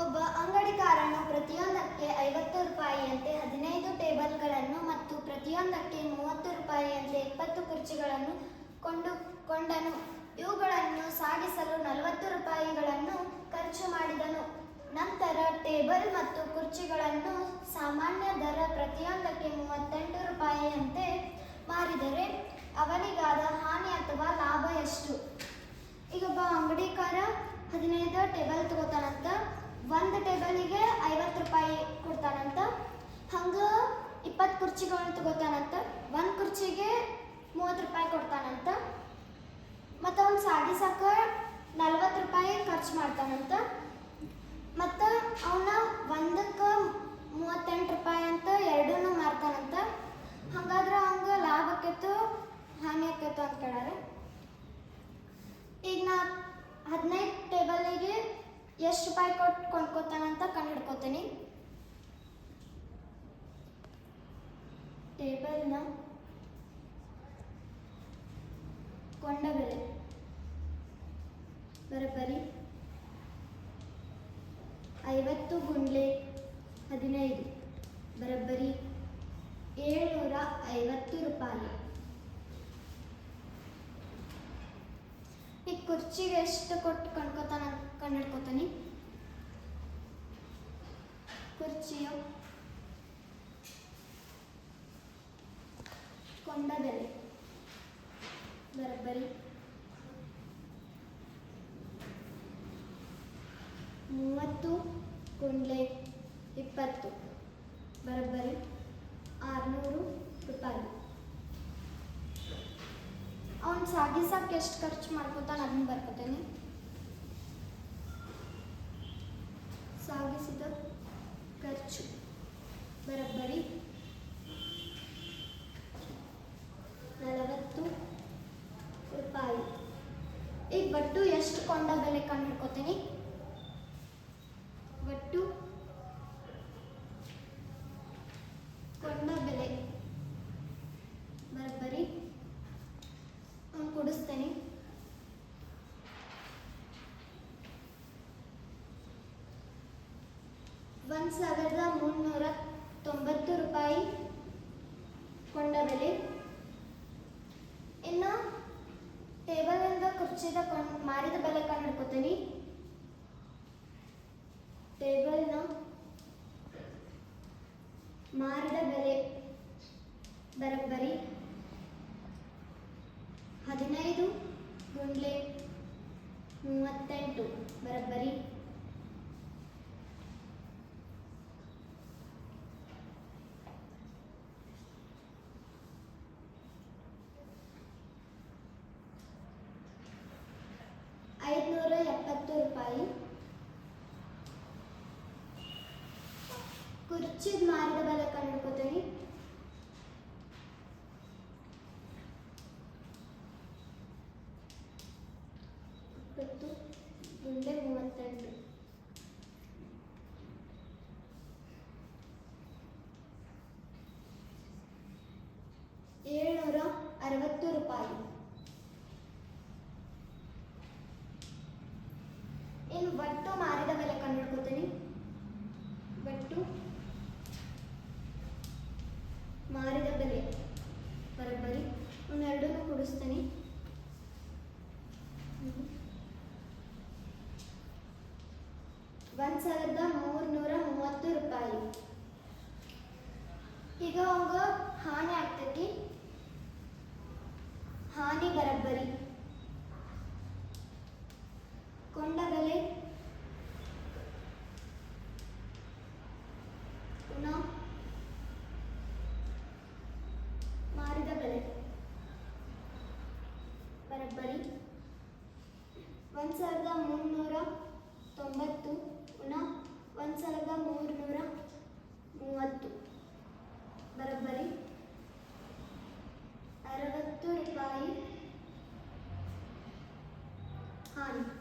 ಒಬ್ಬ ಅಂಗಡಿಕಾರನು ಪ್ರತಿಯೊಂದಕ್ಕೆ ಐವತ್ತು ರೂಪಾಯಿಯಂತೆ ಹದಿನೈದು ಟೇಬಲ್ಗಳನ್ನು ಮತ್ತು ಪ್ರತಿಯೊಂದಕ್ಕೆ ಮೂವತ್ತು ರೂಪಾಯಿಯಂತೆ ಇಪ್ಪತ್ತು ಕುರ್ಚಿಗಳನ್ನು ಕೊಂಡು, ಕೊಂಡನು. ಇವುಗಳನ್ನು ಸಾಗಿಸಲು ನಲವತ್ತು ರೂಪಾಯಿಗಳನ್ನು ಖರ್ಚು ಮಾಡಿದನು. ನಂತರ ಟೇಬಲ್ ಮತ್ತು ಕುರ್ಚಿಗಳನ್ನು ಸಾಮಾನ್ಯ ದರ ಪ್ರತಿಯೊಂದಕ್ಕೆ ಮೂವತ್ತೆಂಟು ರೂಪಾಯಿಯಂತೆ ಮಾರಿದರೆ ಅವನಿಗಾದ ಹಾನಿ ಅಥವಾ ಲಾಭ ಎಷ್ಟು ಈಗ ಒಬ್ಬ ಅಂಗಡಿಕಾರ ಹದಿನೈದು ಟೇಬಲ್ ತಗೋತಾನಂತ ಒಂದು ಟೇಬಲಿಗೆ ಐವತ್ತು ರೂಪಾಯಿ ಕೊಡ್ತಾನಂತ ಹಂಗೆ ಇಪ್ಪತ್ತು ಕುರ್ಚಿಗಳನ್ನ ತಗೋತಾನಂತ. ಒಂದು ಕುರ್ಚಿಗೆ ಮೂವತ್ತು ರೂಪಾಯಿ ಕೊಡ್ತಾನಂತ. ಮತ್ತು ಅವ್ನು ಸಾಗಿಸಕ್ಕ ನಲ್ವತ್ತು ರೂಪಾಯಿ ಖರ್ಚು ಮಾಡ್ತಾನಂತ. ಮತ್ತು ಅವನ ಒಂದಕ್ಕೆ ಮೂವತ್ತೆಂಟು ರೂಪಾಯಿ ಅಂತ ಎರಡೂ ಮಾರ್ತಾನಂತ. ಹಾಗಾದ್ರೆ ಅವಂಗೆ ಲಾಭ ಆಕೈತು ಹಾನಿ ಆಕೈತು ಅಂತ ಕೇಳಾರೆ. ಈಗ ನಾ ಹದಿನೈದು ಟೇಬಲಿಗೆ ಎಷ್ಟು ರೂಪಾಯಿ ಕೊಟ್ಟು ಕೊಂಡ್ಕೊತಾನಂತ ಕಂಡು ಹಿಡ್ಕೊತೀನಿ. ಟೇಬಲ್ನ ಕೊಂಡ ಬೆಲೆ ಬರಬರಿ. ಐವತ್ತು ಗುಂಡ್ಲೆ ಹದಿನೈದು. ಬರಬ್ಬರಿ ಏಳ್ನೂರ ಐವತ್ತು ರೂಪಾಯಿ. ಈ ಕುರ್ಚಿಗೆ ಎಷ್ಟು ಕೊಟ್ಟು ಕಣ್ಕೋತಾನ ಕಂಡು ಕುರ್ಚಿಯು ಕುರ್ಚಿಯ ಕೊಂಡ ಬೆಲೆ ಬರೋಬ್ಬರಿ ಮೂವತ್ತು ಕುಂಡ್ಲೆ ಇಪ್ಪತ್ತು. ಬರಬ್ಬರಿ ಆರುನೂರು ರೂಪಾಯಿ. ಅವ್ನು ಸಾಗಿಸಕ್ಕೆ ಎಷ್ಟು ಖರ್ಚು ಮಾಡ್ಕೊತಾನೆ ನಾನು ಬರ್ಕೋತೇನೆ. ಸಾಗಿಸಿದ ಖರ್ಚು. ಬರೋಬ್ಬರಿ ನಲವತ್ತು ರೂಪಾಯಿ ಈಗ ಬಟ್ಟು ಎಷ್ಟು ಕೊಂಡ ಬೆಲೆ ಕಂಡು ಹಿಡ್ಕೋತೀನಿ. ಬಟ್ಟು ಕೊಂಡ ಬೆಲೆ. ಬರ್ಬರಿ ಕೊಡಿಸ್ತೇನೆ. ಒಂದು ಸಾವಿರದ ಮುನ್ನೂರ ತೊಂಬತ್ತು ರೂಪಾಯಿ ಕೊಂಡ ಬೆಲೆ. ಇನ್ನು ಟೇಬಲಿಂದ ಕುರ್ಚಿದ ಕೊಂಡ್ ಮಾರಿದ ಬೆಲೆ ಹಿಡ್ಕೊತೀನಿ. ಟೇಬಲ್ನ ಮಾರಿದ ಬೆಲೆ ಬರಬ್ಬರಿ ಹದಿನೈದು ಗುಂಡ್ಲೆ ಮೂವತ್ತೆಂಟು ಬರೋಬ್ಬರಿ ಐದುನೂರ ಎಪ್ಪತ್ತು ರೂಪಾಯಿ ಕುರ್ಚಿದ ಮಾರಿದ ಬೆಲೆ ಕಂಡುಕೋತೀನಿ. ಇಪ್ಪತ್ತು ಮುಂದೆ ಮೂವತ್ತೆಂಟು ಏಳ್ನೂರ ಅರವತ್ತು ರೂಪಾಯಿ. ಇನ್ನು ಒಟ್ಟು ಮಾರಿದ ಬೆಲೆ ಕಂಡುಹಿಡ್ಕೋತೀನಿ? ಒಟ್ಟು ಮಾರಿದ ಬೆಲೆ ಬರೋಬ್ಬರಿ. ಒಂದೆರಡನ್ನೂ ಕೊಡಿಸ್ತೀನಿ. ಒಂದು ಸಾವಿರದ ಮೂರ್ನೂರ ಮೂವತ್ತು ರೂಪಾಯಿ. ಈಗ ಅವಾಗ ಹಾನಿ ಮುನ್ನೂರ ತೊಂಬತ್ತು ಪುನಃ ಒಂದು ಸಲದ ಮೂರುನೂರ ಮೂವತ್ತು. ಬರೋಬ್ಬರಿ. ಅರವತ್ತು ರೂಪಾಯಿ. ಹಾನಿ